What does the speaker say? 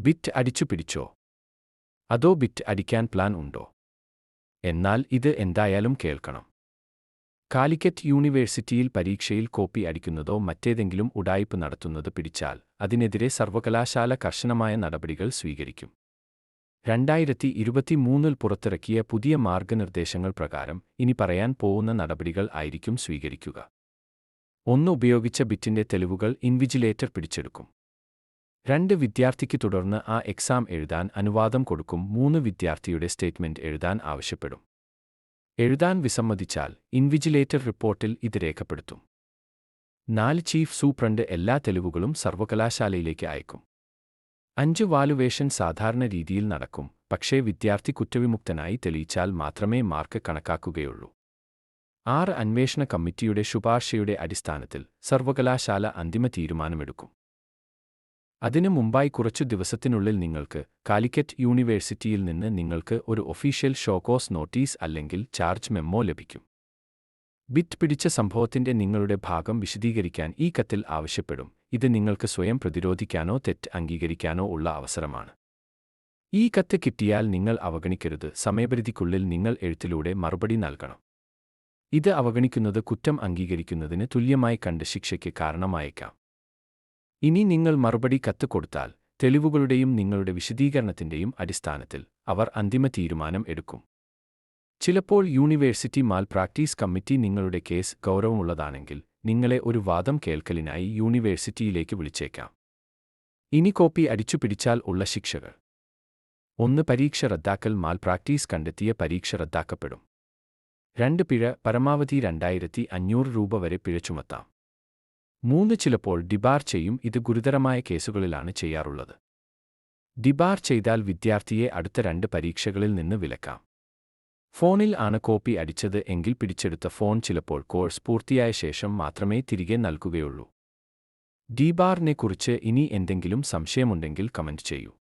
Bit അടിച്ചു പിടിച്ചോ? അതോ ബിറ്റ് അടിക്കാൻ പ്ലാൻ ഉണ്ടോ? എന്നാൽ ഇത് എന്തായാലും കേൾക്കണം. കാലിക്കറ്റ് യൂണിവേഴ്സിറ്റിയിൽ പരീക്ഷയിൽ കോപ്പി അടിക്കുന്നതോ മറ്റേതെങ്കിലും ഉഡായിപ്പ് നടത്തുന്നത് പിടിച്ചാൽ അതിനെതിരെ സർവകലാശാല കർശനമായ നടപടികൾ സ്വീകരിക്കും. രണ്ടായിരത്തി ഇരുപത്തിമൂന്നിൽ പുറത്തിറക്കിയ പുതിയ മാർഗനിർദ്ദേശങ്ങൾ പ്രകാരം ഇനി പറയാൻ പോകുന്ന നടപടികൾ ആയിരിക്കും സ്വീകരിക്കുക. ഒന്ന് ഉപയോഗിച്ച ബിറ്റിന്റെ തെളിവുകൾ ഇൻവിജിലേറ്റർ പിടിച്ചെടുക്കും. രണ്ട് വിദ്യാർത്ഥിക്ക് തുടർന്ന് ആ എക്സാം എഴുതാൻ അനുവാദം കൊടുക്കും മൂന്ന് വിദ്യാർത്ഥിയുടെ സ്റ്റേറ്റ്മെന്റ് എഴുതാൻ ആവശ്യപ്പെടും. എഴുതാൻ വിസമ്മതിച്ചാൽ ഇൻവിജിലേറ്റർ റിപ്പോർട്ടിൽ ഇത് രേഖപ്പെടുത്തും. നാല് ചീഫ് സൂപ്രണ്ട് എല്ലാ തെളിവുകളും സർവകലാശാലയിലേക്ക് അയക്കും. അഞ്ച് വാലുവേഷൻ സാധാരണ രീതിയിൽ നടക്കും പക്ഷേ വിദ്യാർത്ഥി കുറ്റവിമുക്തനായി തെളിയിച്ചാൽ മാത്രമേ മാർക്ക് കണക്കാക്കുകയുള്ളൂ. ആറ് അന്വേഷണ കമ്മിറ്റിയുടെ ശുപാർശയുടെ അടിസ്ഥാനത്തിൽ സർവകലാശാല അന്തിമ തീരുമാനമെടുക്കും. അതിനു മുമ്പായി കുറച്ചു ദിവസത്തിനുള്ളിൽ നിങ്ങൾക്ക് കാലിക്കറ്റ് യൂണിവേഴ്സിറ്റിയിൽ നിന്ന് നിങ്ങൾക്ക് ഒരു ഒഫീഷ്യൽ ഷോക്കോസ് നോട്ടീസ് അല്ലെങ്കിൽ ചാർജ് മെമ്മോ ലഭിക്കും. ബിറ്റ് പിടിച്ച സംഭവത്തിന്റെ നിങ്ങളുടെ ഭാഗം വിശദീകരിക്കാൻ ഈ കത്തിൽ ആവശ്യപ്പെടും. ഇത് നിങ്ങൾക്ക് സ്വയം പ്രതിരോധിക്കാനോ തെറ്റ് അംഗീകരിക്കാനോ ഉള്ള അവസരമാണ്. ഈ കത്ത് കിട്ടിയാൽ നിങ്ങൾ അവഗണിക്കരുത്. സമയപരിധിക്കുള്ളിൽ നിങ്ങൾ എഴുത്തിലൂടെ മറുപടി നൽകണം. ഇത് അവഗണിക്കുന്നത് കുറ്റം അംഗീകരിക്കുന്നതിന് തുല്യമായി കണ്ട് ശിക്ഷയ്ക്ക് കാരണമായേക്കാം. ഇനി നിങ്ങൾ മറുപടി കത്ത് കൊടുത്താൽ തെളിവുകളുടെയും നിങ്ങളുടെ വിശദീകരണത്തിന്റെയും അടിസ്ഥാനത്തിൽ അവർ അന്തിമ തീരുമാനം എടുക്കും. ചിലപ്പോൾ യൂണിവേഴ്സിറ്റി മാൽ പ്രാക്ടീസ് കമ്മിറ്റി നിങ്ങളുടെ കേസ് ഗൗരവമുള്ളതാണെങ്കിൽ നിങ്ങളെ ഒരു വാദം കേൾക്കലിനായി യൂണിവേഴ്സിറ്റിയിലേക്ക് വിളിച്ചേക്കാം. ഇനി കോപ്പി അടിച്ചു പിടിച്ചാൽ ഉള്ള ശിക്ഷകൾ. ഒന്ന് പരീക്ഷ റദ്ദാക്കൽ മാൽ പ്രാക്ടീസ് കണ്ടെത്തിയ പരീക്ഷ റദ്ദാക്കപ്പെടും. രണ്ട് പിഴ പരമാവധി രണ്ടായിരത്തി അഞ്ഞൂറ് രൂപ വരെ പിഴ ചുമത്താം. മൂന്ന് ചിലപ്പോൾ ഡിബാർ ചെയ്യും ഇത് ഗുരുതരമായ കേസുകളിലാണ് ചെയ്യാറുള്ളത്. ഡിബാർ ചെയ്താൽ വിദ്യാർത്ഥിയെ അടുത്ത രണ്ട് പരീക്ഷകളിൽ നിന്ന് വിലക്കാം. ഫോണിൽ ആണ് കോപ്പി അടിച്ചത് എങ്കിൽ പിടിച്ചെടുത്ത ഫോൺ ചിലപ്പോൾ കോഴ്സ് പൂർത്തിയായ ശേഷം മാത്രമേ തിരികെ നൽകുകയുള്ളൂ. ഡിബാറിനെക്കുറിച്ച് ഇനി എന്തെങ്കിലും സംശയമുണ്ടെങ്കിൽ കമന്റ് ചെയ്യൂ.